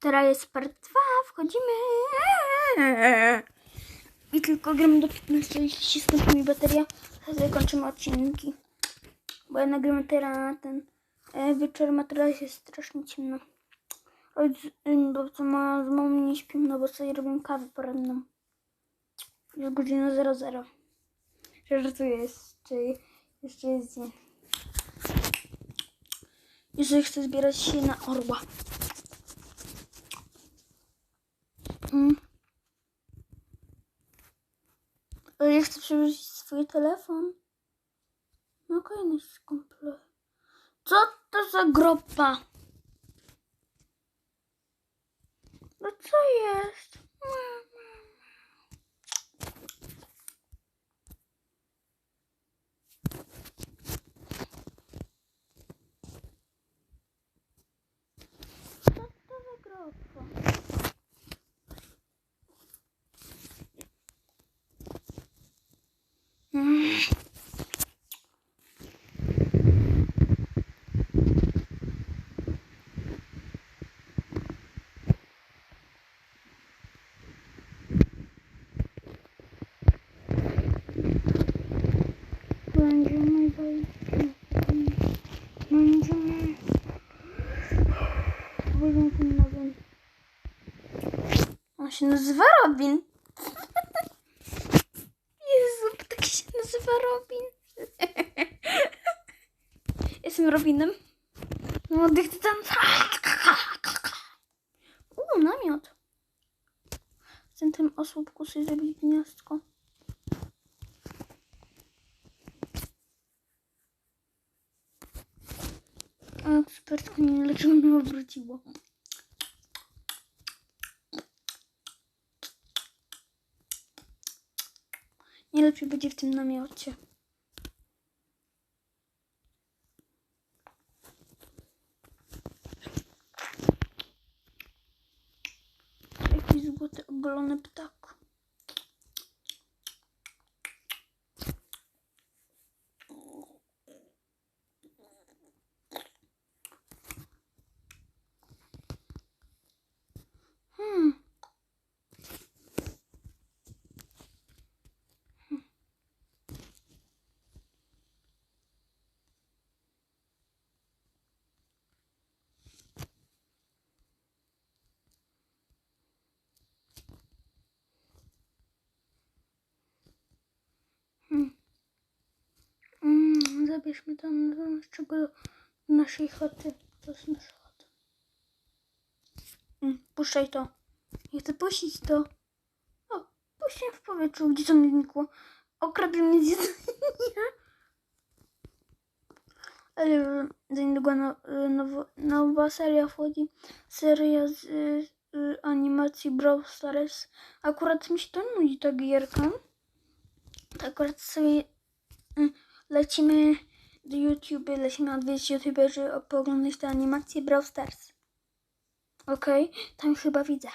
Teraz jest part 2, wchodzimy. I tylko gram do 15, jeśli się skończy mi bateria, to wtedy kończymy odcinki. Bo ja nagrywam teraz na ten e, wieczorem, a teraz jest strasznie ciemno. Oj, z- ym, bo co ma z mamą nie śpię, no bo sobie robię kawę poranną. Jest godzina 00. Żartuję, jeszcze, jeszcze jest dzień. Jeżeli chcę zbierać się na orła. Ja chcę przewrócić swój telefon. No kolejny skumple. Co to za gropa? No co jest? Co to za gropa? Mm. Będziemy wejść. Będziemy. Budynkiem nowym. On się nazywa Robin. Jezu, tak się nazywa Robin. Jestem Robinem. Młodych ty tam. Uuu, namiot. W centrum osłupku sobie zrobić gniazdko. A ekspertku nie dlaczego mnie odwróciło. Nie lepiej będzie w tym namiocie. Jakiś złoty ogolony ptak. Zabierzmy tam z czego do naszej chaty. To jest nasza chata. Mm, puszczaj to. Nie chcę puścić to. O, puściłem w powietrzu. Gdzie to mi znikło? Okradł mnie z jedzenia. Ale za niedługo no, nowo, nowa seria wchodzi. Seria z y, animacji Brawl Stars. Akurat mi się to nudzi ta gierka. To akurat sobie y, lecimy do YouTube, lecimy odwiedzić YouTuberzy, pooglądać te animacje Brawl Stars. Okej, tam chyba widzę.